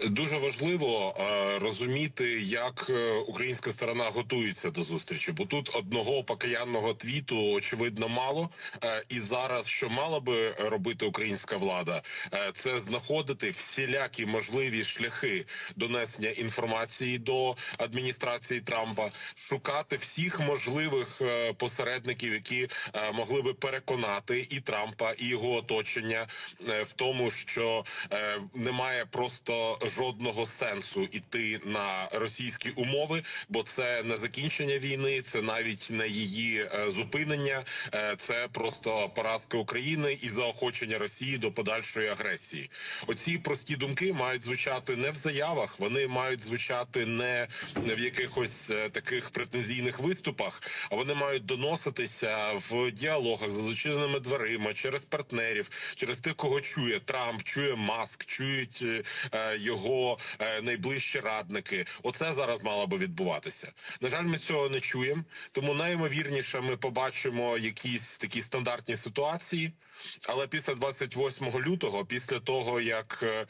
Дуже важливо е, розуміти, як е, українська сторона готується до зустрічі, бо тут одного покаянного твіту очевидно мало. Е, і зараз що мала би робити українська влада, це знаходити всілякі можливі шляхи донесення інформації до адміністрації Трампа, шукати всіх можливих посередників, які могли би переконати і Трампа, і його оточення в тому, що немає просто жодного сенсу іти на російські умови, бо це не закінчення війни, це навіть не її е, зупинення, е, це просто поразка України і заохочення Росії до подальшої агресії. Оці прості думки мають звучати не в заявах, вони мають звучати не в якихось е, таких претензійних виступах, а вони мають доноситися в діалогах за зачиненими дверима через партнерів, через тих, кого чує Трамп, чує Маск, чують е, його е, найближчі радники. Оце зараз мало би відбуватися. На жаль, ми цього не чуємо. Тому найімовірніше ми побачимо якісь такі стандартні ситуації. Але після 28 лютого, після того як е,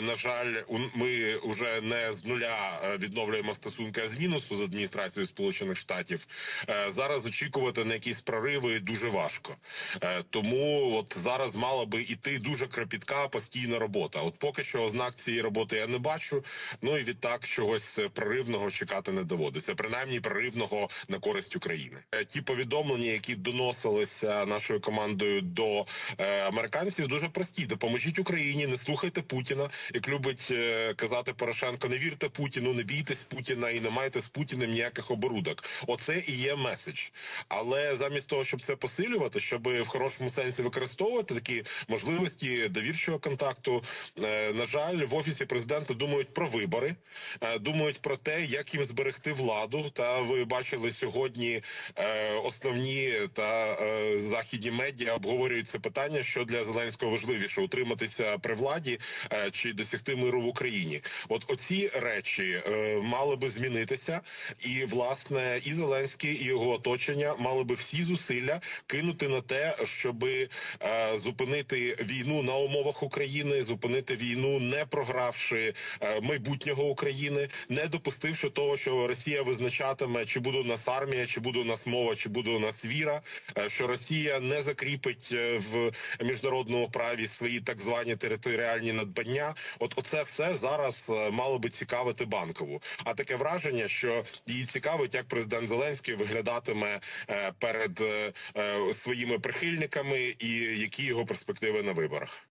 на жаль, у- ми вже не з нуля е, відновлюємо стосунки з мінусу з адміністрацією Сполучених Штатів, зараз очікувати на якісь прориви дуже важко. Тому от зараз мала би іти дуже кропітка постійна робота. От поки що ознак цієї роботи я не бачу. Ну і відтак чогось е, проривного чекати не доводиться, принаймні проривного на користь України. Е, Ті повідомлення, які доносилися нашою командою до е, американців, дуже прості. Допоможіть Україні, не слухайте Путіна. Як любить казати Порошенко, не вірте Путіну, не бійтесь Путіна і не майте з Путіним ніяких оборудок. Оце і є меседж. Але замість того, щоб це посилювати, щоб в хорошому сенсі використовувати такі можливості довірчого контакту, на жаль, в офісі президента думають про вибори, е, думають про те, як їм зберегти владу. Та ви бачили сьогодні е, основні та е, західні медіа обговорюють це питання, що для Зеленського важливіше утриматися при владі чи досягти миру в Україні. От оці речі мали би змінитися, і власне і Зеленський, і його оточення мали би всі зусилля кинути на те, щоб зупинити війну на умовах України, зупинити війну, не програвши е, майбутнього України, не допустивши того, що Росія визначатиме, чи буде у нас армія, чи буде у нас мова, чи буде у нас віра, е, що Росія не закріпить е, в міжнародному праві свої так звані територіальні надбання. От оце все зараз мало би цікавити банкову. А таке враження, що її цікавить, як президент Зеленський виглядатиме перед своїми прихильниками, і які його перспективи на виборах.